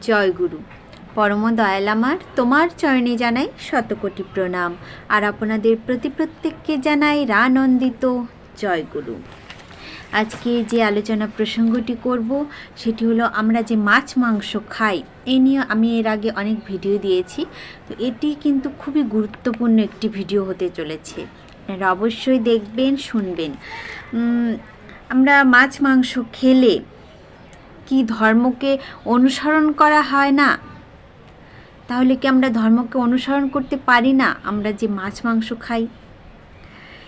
জয় গুরু পরম দয়াল আমার, তোমার চরণে জানাই শতকোটি প্রণাম। আর আপনাদের প্রতি প্রত্যেককে জানাই রানন্দিত জয় গুরু আজকে যে আলোচনা প্রসঙ্গটি করব, সেটি হলো আমরা যে মাছ মাংস খাই, এ নিয়ে আমি এর আগে অনেক ভিডিও দিয়েছি। তো এটি কিন্তু খুবই গুরুত্বপূর্ণ একটি ভিডিও হতে চলেছে। আপনারা অবশ্যই দেখবেন, শুনবেন। আমরা মাছ মাংস খেলে কি ধর্মকে অনুসরণ করা হয় না? তাহলে কি আমরা ধর্মকে অনুসরণ করতে পারি না? আমরা যে মাছ, মাংস খাই।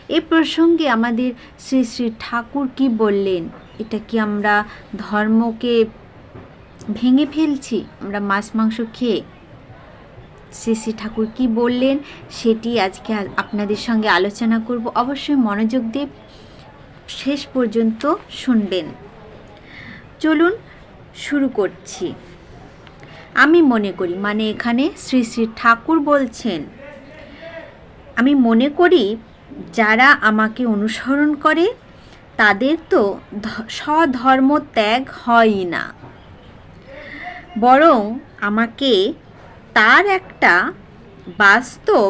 এ প্রসঙ্গে আমাদের শ্রী শ্রী ঠাকুর কি বললেন? এটা কি আমরা ধর্মকে ভেঙে ফেলছি? আমরা মাছ, মাংস খেয়ে। শ্রী শ্রী ঠাকুর কি বললেন? সেটি আজকে আপনাদের সঙ্গে আলোচনা করব। অবশ্যই মনোযোগ দিয়ে শেষ পর্যন্ত শুনবেন। চলুন শুরু করছি। আমি মনে করি মানে এখানে শ্রী শ্রী ঠাকুর বলছেন, আমি মনে করি যারা আমাকে অনুসরণ করে, তাদের তো স্বধর্ম ত্যাগ হয়ই না। বরং আমাকে তার একটা বাস্তব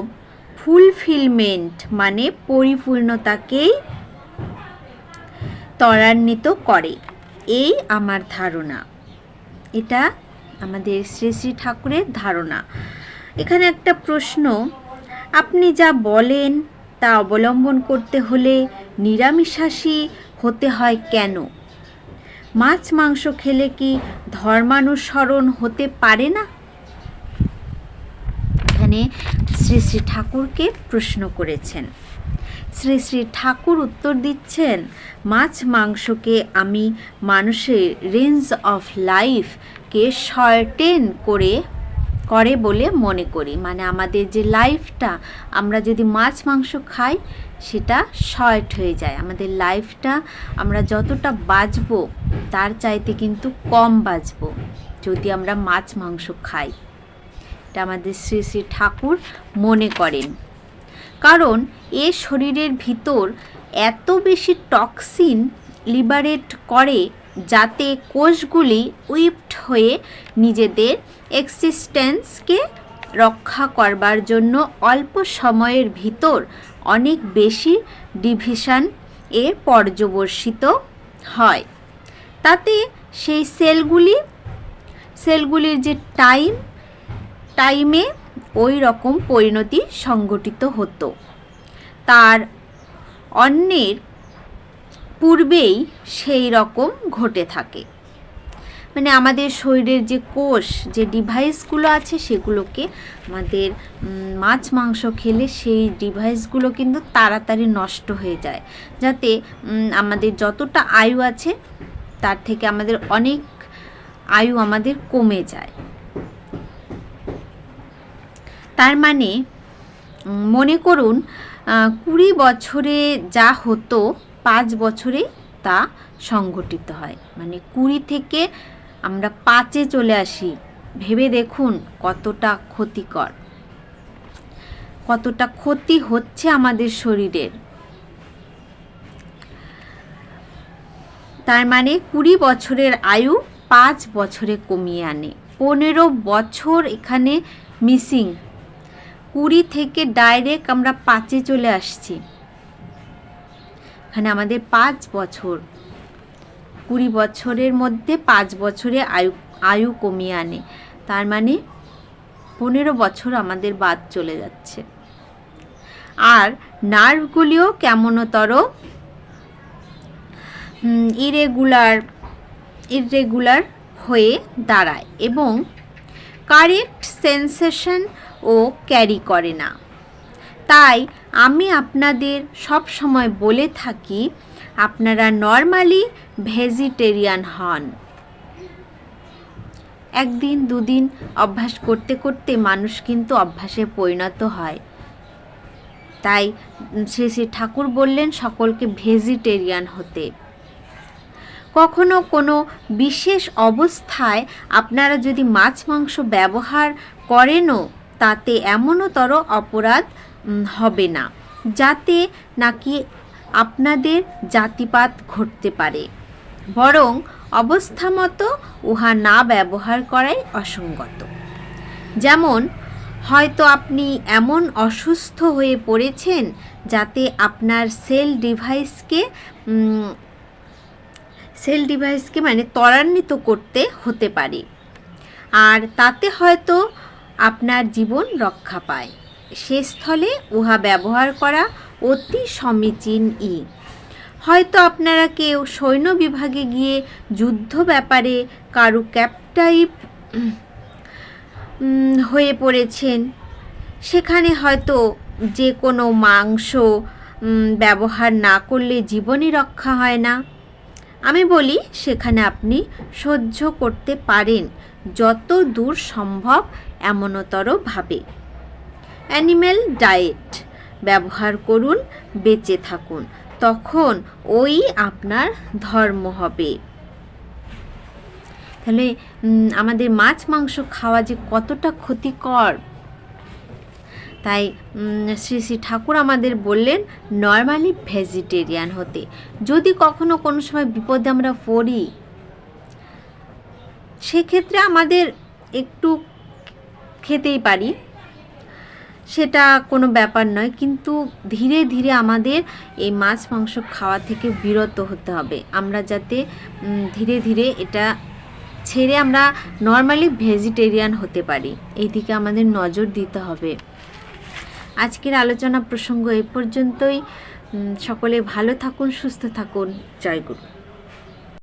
ফুলফিলমেন্ট মানে পরিপূর্ণতাকেই ত্বরান্বিত করে। এই আমার ধারণা। এটা আমাদের শ্রী শ্রী ঠাকুরের ধারণা। এখানে একটা প্রশ্ন, আপনি যা বলেন তা অবলম্বন করতে হলে নিরামিষাশী হতে হয় কেন? মাছ মাংস খেলে কি ধর্মানুসরণ হতে পারে না? এখানে শ্রী শ্রী ঠাকুরকে প্রশ্ন করেছেন। শ্রী শ্রী ঠাকুর উত্তর দিচ্ছেন, মাছ মাংসকে আমি মানুষের রেঞ্জ অফ লাইফকে শর্টেন করে করে বলে মনে করি। মানে আমাদের যে লাইফটা, আমরা যদি মাছ মাংস খাই, সেটা শর্ট হয়ে যায়। আমাদের লাইফটা আমরা যতটা বাঁচবো, তার চাইতে কিন্তু কম বাঁচবো, যদি আমরা মাছ মাংস খাই। এটা আমাদের শ্রী শ্রী ঠাকুর মনে করেন। কারণ এ শরীরের ভিতর এত বেশি টক্সিন লিবারেট করে যাতে কোষগুলি উইপড হয়ে নিজেদের এক্সিস্টেন্সকে রক্ষা করবার জন্য অল্প সময়ের ভিতর অনেক বেশি ডিভিশন এ পর্যবর্ষিত হয়। তাতে সেই সেলগুলি সেলগুলির যে টাইম টাইমে ওই রকম পরিণতি সংঘটিত হতো। তার অন্যের পূর্বেই সেই রকম ঘটে থাকে। মানে আমাদের শরীরের যে কোষ, যে ডিভাইসগুলো আছে সেগুলোকে আমাদের মাছ, মাংস খেলে সেই ডিভাইসগুলো কিন্তু তাড়াতাড়ি নষ্ট হয়ে যায়। যাতে আমাদের যতটা আয়ু আছে, তার থেকে আমাদের অনেক আয়ু আমাদের কমে যায়। তার মানে মনে করুন কুড়ি বছরে যা হতো, পাঁচ বছরে তা সংঘটিত হয়। মানে কুড়ি থেকে আমরা পাঁচে চলে আসি। ভেবে দেখুন কতটা ক্ষতিকর। কতটা ক্ষতি হচ্ছে আমাদের শরীরের। তার মানে কুড়ি বছরের আয়ু পাঁচ বছরে কমিয়ে আনে। পনেরো বছর এখানে মিসিং কুড়ি থেকে ডাইরেক্ট আমরা পাঁচে চলে আসছি। এখানে আমাদের পাঁচ বছর। কুড়ি বছরের মধ্যে পাঁচ বছরে আয়ু আয়ু কমিয়ে আনে। তার মানে পনেরো বছর আমাদের বাদ চলে যাচ্ছে। আর নার্ভগুলিও কেমনতর? ইরেগুলার ইরেগুলার হয়ে দাঁড়ায় এবং কারেক্ট সেন্সেশন ও ক্যারি করে না। তাই আমি আপনাদের সব সময় বলে থাকি, আপনারা নর্মালি ভেজিটেরিয়ান হন। একদিন দুদিন অভ্যাস করতে করতে মানুষ কিন্তু অভ্যাসে পরিণত হয়। তাই শ্রী শ্রী ঠাকুর বললেন, সকলকে ভেজিটেরিয়ান হতে। কখনো কোনো বিশেষ অবস্থায় আপনারা যদি মাছ মাংস ব্যবহার করেনও তাতে এমনতর অপরাধ হবে না, যাতে নাকি আপনাদের জাতিপাত ঘটতে পারে। বরং অবস্থা মতো উহা না ব্যবহার করাই অসঙ্গত। যেমন, হয়তো আপনি এমন অসুস্থ হয়ে পড়েছেন যাতে আপনার সেল ডিভাইসকে সেল ডিভাইসকে মানে ত্বরান্বিত করতে হতে পারে। আর তাতে হয়তো আপনার জীবন রক্ষা পায়। সে স্থলে উহা ব্যবহার করা অতি সমীচীন ই। হয়তো আপনারা কেউ সৈন্য বিভাগে গিয়ে যুদ্ধ ব্যাপারে কারু ক্যাপটাইভ উম, হয়ে পড়েছেন। সেখানে হয়তো যে কোনো মাংস ব্যবহার না করলে জীবনই রক্ষা হয় না। আমি বলি সেখানে আপনি সহ্য করতে পারেন। যত দূর সম্ভব এমনতরভাবে অ্যানিম্যাল ডায়েট ব্যবহার করুন, বেঁচে থাকুন। তখন ওই আপনার ধর্ম হবে। তাহলে আমাদের মাছ, মাংস খাওয়া যে কতটা ক্ষতিকর, তাই শ্রী শ্রী ঠাকুর আমাদের বললেন, নর্মালি ভেজিটেরিয়ান হতে। যদি কখনো কোনো সময় বিপদে আমরা পড়ি, সেক্ষেত্রে আমাদের একটু খেতেই পারি। সেটা কোনো ব্যাপার নয়, কিন্তু ধীরে ধীরে আমাদের এই মাছ, মাংস খাওয়া থেকে বিরত হতে হবে। আমরা যাতে ধীরে ধীরে এটা ছেড়ে আমরা নর্মালি ভেজিটেরিয়ান হতে পারি। এই দিকে আমাদের নজর দিতে হবে। আজকের আলোচনা প্রসঙ্গ এই পর্যন্তই। সকলে ভালো থাকুন, সুস্থ থাকুন। জয় গুরু।